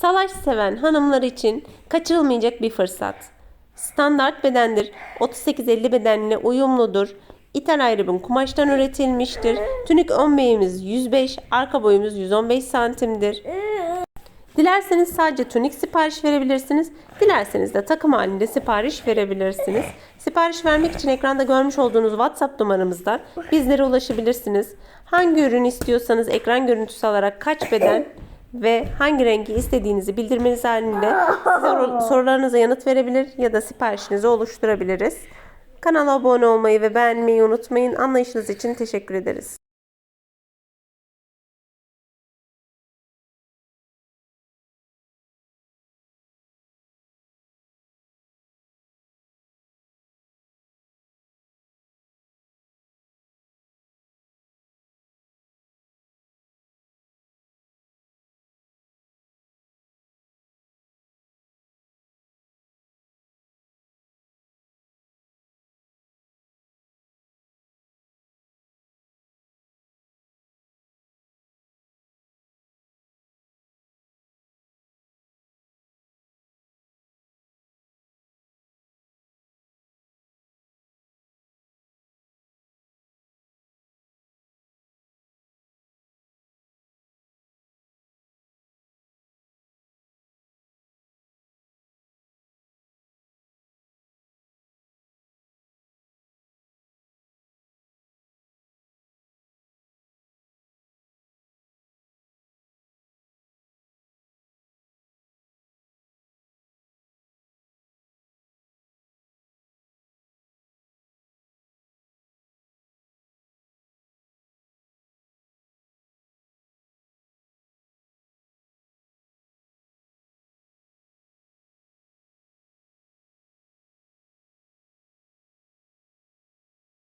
Salaş seven hanımlar için kaçırılmayacak bir fırsat. Standart bedendir. 38-50 bedenine uyumludur. İthal ayrımın kumaştan üretilmiştir. Tünik ön beyimiz 105, arka boyumuz 115 santimdir. Dilerseniz sadece tunik sipariş verebilirsiniz. Dilerseniz de takım halinde sipariş verebilirsiniz. Sipariş vermek için ekranda görmüş olduğunuz WhatsApp numaramızdan bizlere ulaşabilirsiniz. Hangi ürünü istiyorsanız ekran görüntüsü alarak kaç beden ve hangi rengi istediğinizi bildirmeniz halinde size soru- sorularınıza yanıt verebilir ya da siparişinizi oluşturabiliriz. Kanala abone olmayı ve beğenmeyi unutmayın. Anlayışınız için teşekkür ederiz.